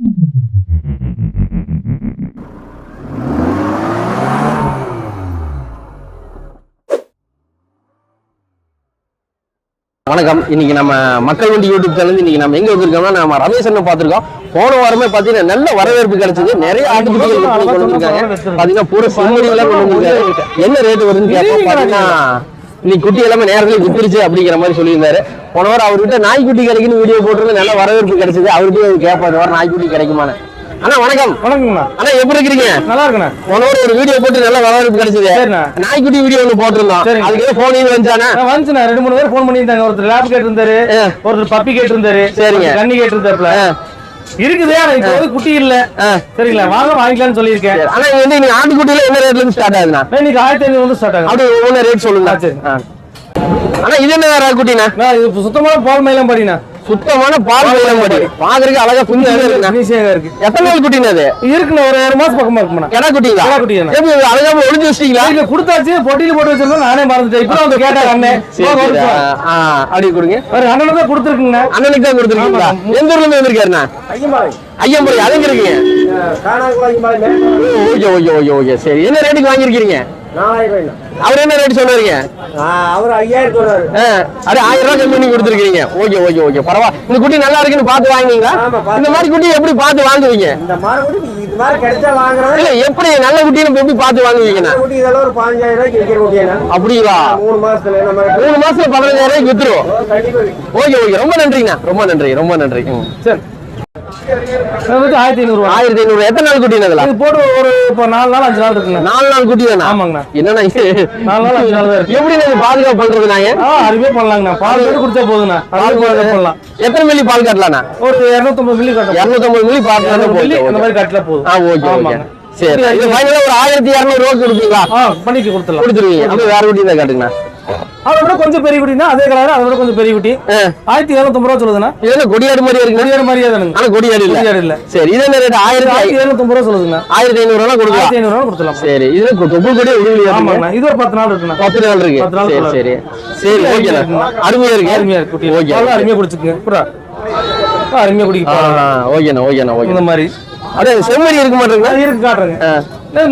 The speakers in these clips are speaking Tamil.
வணக்கம். இன்னைக்கு நம்ம மக்கள் வண்டி யூடியூப் சேனல் இன்னைக்கு நம்ம எங்க வந்திருக்கோம்னா நம்ம ரமேஷ் அண்ணன் போன வாரமே பாத்தீங்கன்னா நல்ல வரவேற்பு கிடைச்சது. நிறைய ஆட்டுக்குட்டிகள் விற்பனை கொண்டு வந்திருக்காங்க. பாத்தீங்கன்னா பூரா செம்மறிகளா கொண்டு வந்திருக்காங்க என்ன ரேட் வருதுன்னு கேட்போம் பாத்தீங்கன்னா இன்னைக்கு குட்டி எல்லாமே நேரத்துல வித்துருச்சு அப்படிங்கிற மாதிரி சொல்லியிருந்தாரு. போன வாரம் அவர்கிட்ட நாய்க்குட்டி கிடைக்குன்னு வீடியோ போட்டிருந்து நல்ல வரவேற்பு கிடைச்சது. அவர்கிட்ட இந்த வாரம் நாய்க்குட்டி கிடைக்குமான்னு. அண்ணா வணக்கம். வணக்கங்கண்ணா. அண்ணா எப்படி இருக்கிறீங்க? நல்லா இருக்குண்ணா. போன வாரம் ஒரு வீடியோ போட்டு நல்ல வரவேற்பு கிடைச்சது. நாய்க்குட்டி வீடியோ ஒன்று போட்டிருந்தோம். அதுக்கு போன் வந்துச்சானே நான் வந்துச்சுண்ணா. ரெண்டு மூணு பேர் ஃபோன் பண்ணியிருந்தாங்க. ஒருத்தர் லேப் கேட்டிருந்தாரு. ஒருத்தர் பப்பி கேட்டிருந்தாரு. சரிங்க. கண்ணி கேட்டிருந்தாருல. இருக்குது ஆனா குட்டி இல்ல. சரிங்களா வாங்க வாங்கிக்கலாம்னு சொல்லியிருக்கேன். சரி. ஆனா வந்து இன்னைக்கு ஆட்டுக்குட்டியில என்ன ரேட்ல இருந்து ஸ்டார்ட் ஆகுதுண்ணா? இன்னைக்கு ஆயிரத்தி ஐநூறு வந்து ஸ்டார்ட் ஆகும் அப்படி ஒவ்வொரு ரேட் சொல்லுங்க. சரி. ஆனா இது என்ன நான் இது சுத்தமான பால் மயிலம் படினா சுத்தமான பால் வெள்ளம் குட்டி பாக்குறதுக்கு அழகா குஞ்சு அழகா இருக்கு. எத்தனை நாள் குட்டிண்ணா அது? இருக்குண்ணா ஒரு ஏழு மாசம் பக்கமா இருக்குண்ணா கிடா குட்டிங்களா? கிடா குட்டிதாண்ணா. எப்படி அழகா ஒளிஞ்சு வச்சிட்டீங்களா? இல்ல கொடுத்தாச்சு பொட்டியில போட்டு வச்சிருந்தோம் நானே மறந்துட்டேன். இப்போ வந்து கேட்டாங்க அண்ணன் அப்படி கொடுங்க. ஒரு அண்ணன் தான் கொடுத்துருக்குங்கண்ணா. அண்ணனுக்கு தான் கொடுத்துருக்கீங்களா? எந்த ஊர்ல இருந்து வந்திருக்காருண்ணா? ஐயம்புரி அதுங்க இருக்கீங்க? Okay okay okay okay. சரி என்ன ரேட்டுக்கு வாங்கியிருக்கீங்க? அவர் என்ன ரேட் சொன்னாருங்க அவர் ஐயாயிரம் சொல்றாரு அது ஆயிரம் ரூபாய் கம்மி பண்ணி கொடுத்துருக்கீங்க ஓகே ஓகே ஓகே. பரவாயில்ல. இந்த குட்டி நல்லா இருக்குன்னு பார்த்து பார்த்து. இந்த மாதிரி குட்டி எப்படி பார்த்து வாங்குவீங்க? இந்த மாதிரி குட்டி இது மாதிரி கிடைச்சா இல்ல எப்படி நல்ல குட்டின்னு எப்படி பார்த்து வாங்குவீங்கண்ணா? குட்டி இதெல்லாம் ஒரு பதினஞ்சாயிரம் ரூபாய்க்கு விற்கிற குட்டியா அப்படிங்களா? மூணு மாசத்துல நம்ம மூணு மாசத்துல பதினஞ்சாயிரம் ரூபாய்க்கு வித்துருவோம். Okay okay. ரொம்ப நன்றிங்கண்ணா. ரொம்ப நன்றி ரொம்ப நன்றி. சரி. ஆயிரத்தி ஐநூறு ரூபா. ஆயிரத்தி ஐநூறு எத்தனை நாள் குட்டி அதுல இது போட்டு ஒரு இப்போ நாலு நாள் அஞ்சு நாள் இருக்குண்ணா நாலு நாள் குட்டி தானே ஆமாங்கண்ணா. என்னண்ணா இது? நாலு நாள் அஞ்சு நாள் தான் எப்படி பாதுகாப்பு பண்றது நாங்க அருமையா பண்ணலாங்கண்ணா. பால் மட்டும் குடிச்சா போதுண்ணா. பால் பண்ணலாம் எத்தனை மில்லி பால் கட்டலாண்ணா? ஒரு இரநூத்தம்பது மில்லி கட்டணும். இருநூத்தம்பது மில்லி பால் கட்டினா மில்லி அந்த போதும் மாதிரி கட்டல போதும். ஆ ஓகே ஓகே. ஆமாங்க. சரி. இது ஃபைனலா ஒரு ஆயிரத்தி இரநூறு ரூபாய்க்கு கொடுப்பீங்களா? ஆ பண்ணிட்டு கொடுத்துடலாம். கொடுத்துருவீங்க. அப்ப வேற குட்டி தான் காட்டுங்கண்ணா. அதை விட கொஞ்சம் பெரிய குட்டினா அதே கலர் அதை விட கொஞ்சம் பெரிய குட்டி. ஆயிரத்தி இரநூத்தம்பது ரூபா சொல்லுதுண்ணா. இது என்ன கொடியாடு மாதிரி இருக்குண்ணா கொடியாடு மாதிரியே தானுங்க. ஆனா கொடியாடு இல்ல. கொடியாடு இல்ல. சரி இது என்ன ரேட் ஆயிரத்தி ஆயிரத்தி இரநூத்தம்பது ரூபா சொல்லுதுண்ணா. ஆயிரத்தி ஐநூறு ரூபா கொடுக்கலாம். ஆயிரத்தி ஐநூறு ரூபா கொடுத்துடலாம். சரி இது தொப்புள் கொடியே விடுவியா ஆமாங்கண்ணா. இது ஒரு பத்து நாள் இருக்குண்ணா. பத்து நாள் இருக்கு. பத்து நாள் சரி சரி. சரி ஓகேண்ணா அருமையா இருக்கு. அருமையா இருக்கு குட்டி ஓகே. அருமையா குடிச்சுக்குங்க புறா அருமையா குடிக்க ஓகேண்ணா ஓகேண்ணா ஓகே இந்த மாதிரி. அதே செம்மறி இருக்க மாட்டேங்களா அது இருக்கு காட்டுறேங்க.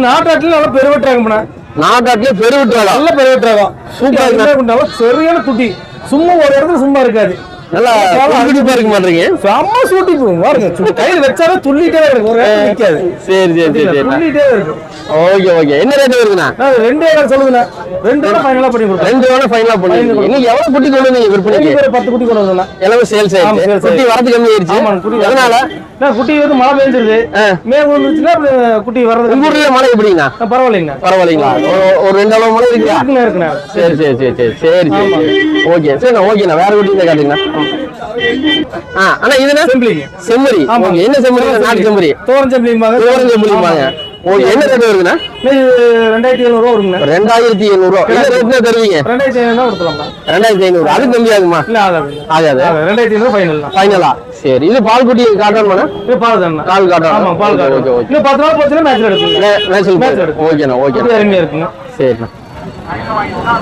நாட்டாட்டில் நல்லா பெருவட்டாங்கண்ணா நாட்டாட்டிலே பெருவிட்டு நல்ல இருக்கு. சரியான குட்டி. சும்மா ஒரு இடத்துல சும்மா இருக்காது. நல்லா குடிப்பா இருக்க மாட்டேங்க. செம்ம சூட்டி போகும். பாருங்க கையில வச்சாலே துள்ளிட்டே இருக்கு ஒரு இடத்துல நிக்காது. சரி சரி சரி சரி. துள்ளிட்டே இருக்கு ஓகே ஓகே. என்ன ரேட் நான் ரெண்டே சொல்லுங்கண்ணா ரெண்டு ரூபா ஃபைனலா பண்ணி கொடுத்தேன் ரெண்டு வேணா ஃபைனலா எவ்வளவு குட்டி கொண்டு வந்தீங்க விற்பனைக்கு? ஒரு குட்டி கொண்டு வந்தேன் எல்லாமே சேல்ஸ் ஆமா, ஆயிடுச்சு குட்டி வரது கம்மி குட்டி எதனால? நான் குட்டி வந்து மழை பெஞ்சிருது. ஆ. மே வந்துச்சுன்னா குட்டி வர்றது உங்க ஊர்ல மழை எப்படிங்கண்ணா? பரவாயில்லைங்கண்ணா. பரவாயில்லைங்களா? ஒரு- ரெண்டு அளவு மழை இருக்குண்ணா இருக்குண்ணா. சரி சரி சரி சரி சரி ஓகே. சரிண்ணா ஓகேண்ணா. வேற குட்டி காட்டுங்கண்ணா. ஆ அண்ணா இதுனா செம்மறி என்ன செம்மறி நாட்டு செம்மறி தோரம் செம்பிளிம்பாங்க ஓரஞ்சு செம்மறிம்பாங்க ஓகே என்ன ரேட் ரெண்டாயிரத்தி எழுநூறுவா வருங்கண்ணா ரெண்டாயிரத்தி என்ன ரேட்னா தருவீங்க? ரெண்டாயிரத்தி ரெண்டாயிரத்தி ஐநூறு. அது கம்மி ஆகுமா இல்ல. ஆகாது ரெண்டாயிரத்தி ஐநூறு ஃபைனல் தான். ஃபைனலா சரி. இது பால் குட்டி இது பால் தானே காட்டணும். ஆமா பால் ஓகே காட்டு ஓகே ஓகே. இன்னும் பத்து நாள் மேட்ச் எடுக்கும். ஓகேண்ணா ஓகே இது அருமையா இருக்குங்க சரிண்ணா.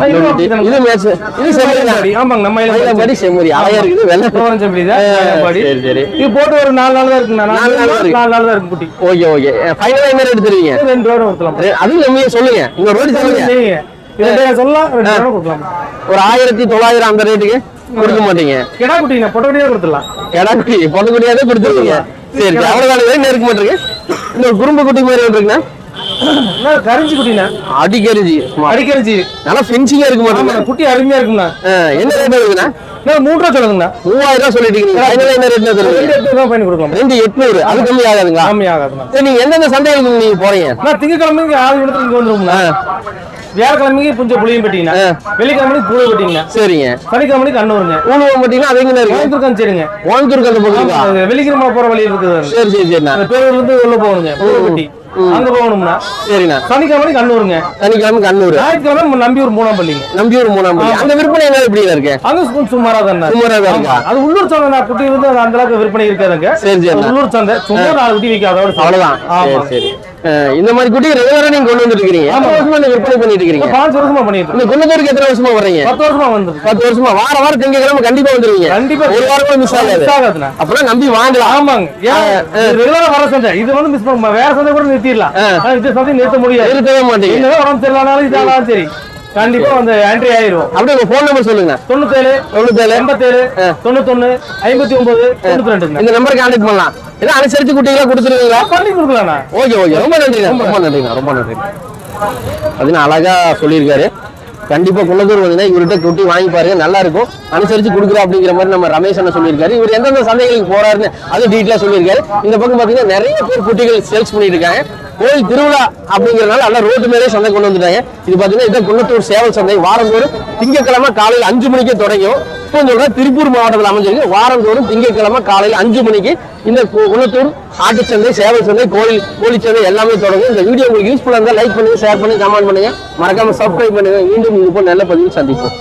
இது இது இது மேட்ச். இது செம்மறி மயிலம்பாடி. ஆமாங்க நம்ம மயிலம்பாடி செம்மறி. அழகா இருக்குது வெள்ளை தோரம் செம்பிளி தான் மயிலம்பாடி. சரி சரி. இது போட்டு ஒரு நாலு நாள் தான் நாலு நாள். நாலு தான் இருக்கு குட்டி. Okay okay. ஃபைனலா என்ன ரேட் தருவீங்க ரெண்டு ரூபா கொடுக்கலாம்? ரெ- அதுவும் கம்மியா சொல்லுங்க. உங்க ரோடு சொல்லுங்க. சொல்லலாம் ரெண்டு ரூபா கொடுக்கலாம்? ஒரு ஆயிரத்தி தொள்ளாயிரம் அந்த ரேட்டுக்கு கொடுக்க மாட்டீங்க. கிடா குட்டிங்க பொட்டை குட்டியே கொடுத்துடலாம். குட்டி குட்டியாவே கொடுத்துருவீங்க. சரி சரி அவ்வளவு காலம் வரைக்கும் இருக்க மாட்டேங்க இந்த குறும்பு குட்டி மாதிரி இருக்குண்ணா கரிஞ்சி குட்டிண்ணா அடிக்கரிஜி அடிக்கரிஞ்சி. நல்லா ஃபென்சிங்கா இருக்க ஆமா குட்டி அருமையா இருக்குண்ணா என்ன ரேட் நான் மூணு ரூபா சொல்லுங்கண்ணா. மூவாயிரம் ரூபாய் சொல்லிட்டு என்ன எட்டு ரூபா பண்ணி கொடுக்கலாம்? ரெண்டு எட்நூறு. அது கம்மி ஆகாதுங்களா? கம்மி ஆகாதுண்ணா. சரி நீங்க எந்தெந்த சந்தைகளுக்கு நீங்க போறீங்க? நான் திங்கக்கிழமைக்கு ஆறு இடத்துல இங்க வந்துருவோம்ண்ணா. வியாழக்கிழமைக்கு புஞ்ச புளியும் பெட்டிங்கண்ணா. வெள்ளிக்கிழமைக்கு பூளை பெட்டிங்கண்ணா. சரிங்க. சனிக்கிழமைக்கு கண்ணூருங்க. ஊழுவம் பார்த்தீங்கன்னா அது எங்க இருக்கு. கோயம்புத்தூர் சரிங்க கோயம்புத்தூருக்கு அந்த பக்கத்துக்கா வெள்ளிக்கிழமை போற வழி இருக்குது சரி சரி அந்த பேரூர்ல இருந்து உள்ள போகணுங்க. பெட்டி. அங்க போகணும்னா? சரிண்ணா. சனிக்கிழமை கண்ணூருங்க. சனிக்கிழமை கண்ணூர். ஞாயிற்றுக்கிழமை நம்பியூர் மூணாம் பள்ளிங்க. நம்பியூர் மூணாம் பள்ளி. அங்க விற்பனை என்ன எப்படி இருக்கு? அங்க கொஞ்சம் சுமாரா தான் சுமாரா தான்? அது உள்ளூர் சந்தை நான் குட்டி இருந்து அந்த அளவுக்கு விற்பனை இருக்காதுங்க. சரி சரிண்ணா உள்ளூர் சந்தை சும்மா நாலு குட்டி வைக்காத அவ்வளவுதான். சரி சரி. இந்த மாதிரி குட்டி ரெகுலரா நீங்க கொண்டு வந்துட்டு இருக்கீங்க வருஷமா நீங்க விற்பனை பண்ணிட்டு இருக்கீங்க பாஞ்சு வருஷமா பண்ணிட்டு. இந்த குன்னத்தூருக்கு எத்தனை வருஷமா வர்றீங்க? பத்து வருஷமா வந்துருக்கு பத்து வருஷமா. வார வாரம் திங்கக்கிழமை கண்டிப்பா வந்துருவீங்க. கண்டிப்பா. ஒரு வாரம் கூட மிஸ் ஆகாது. அப்பெல்லாம் நம்பி வாங்கலாம். ஆமாங்க. ரெகுலரா வர சந்தை. இது வந்து மிஸ் பண்ண வேற சந்தை கூட நிறுத்திடலாம். இந்த சந்தை நிறுத்த முடியாது. இருக்கவே மாட்டீங்க. என்னதான் உடம்பு சரியில்லானாலும் இதானாலும் சரி. கண்டிப்பா வந்து என்ட்ரி ஆயிரும். அப்படியே உங்க போன் நம்பர் சொல்லுங்க. தொண்ணூத்தேழு தொண்ணூத்தேழு. எண்பத்தேழு தொண்ணூத்தொன்னு ஐம்பத்தி ஒன்பது தொண்ணூத்தி ரெண்டுங்க இந்த நம்பருக்கு கான்டாக்ட் பண்ணலாம். ஏதோ அனுசரிச்சு குட்டிகளா கொடுத்துருவீங்களா? பண்ணி கொடுக்கலாண்ணா. Okay okay. ரொம்ப நன்றிண்ணா. ரொம்ப நன்றிண்ணா. ரொம்ப நன்றி அதுன்னு அழகா சொல்லியிருக்காரு. கண்டிப்பா குலதூர் வந்தீங்கன்னா இவர்கிட்ட குட்டி வாங்கி பாருங்க நல்லா இருக்கும். அனுசரிச்சு கொடுக்குறோம் அப்படிங்கிற மாதிரி நம்ம ரமேஷ் அண்ணா சொல்லியிருக்காரு. இவர் எந்தெந்த சந்தைகளுக்கு போறாருன்னு அது டீட்டெயிலா சொல்லியிருக்காரு. இந்த பக்கம் பாத்தீங்கன்னா நிறைய பேர் குட்டிகள் சேல்ஸ் பண்ணிட்டு இருக்காங்க. கோயில் திருவிழா அப்படிங்கிறனால நல்லா ரோட்டு மேலே சந்தை கொண்டு வந்துட்டாங்க. இது பாத்தீங்கன்னா இதான் குன்னத்தூர் சேவல் சந்தை. வாரந்தோறும் திங்கட்கிழமை காலையில் அஞ்சு மணிக்கு தொடங்கும். இப்போ சொல்ற திருப்பூர் மாவட்டத்தில் அமைஞ்சிருக்கு. வாரந்தோறும் திங்கட்கிழமை காலையில் அஞ்சு மணிக்கு இந்த கு- ஆட்டுச்சந்தை சேவல் சந்தை கோயில் கோழிச்சந்தை எல்லாமே தொடங்கும். இந்த வீடியோ உங்களுக்கு யூஸ்ஃபுல்லாக இருந்தால் லைக் பண்ணுங்க ஷேர் பண்ணி கமெண்ட் பண்ணுங்க. மறக்காம சப்ஸ்கிரைப் பண்ணுங்க. மீண்டும் இது போல் நல்ல பதிவு சந்திப்போம்.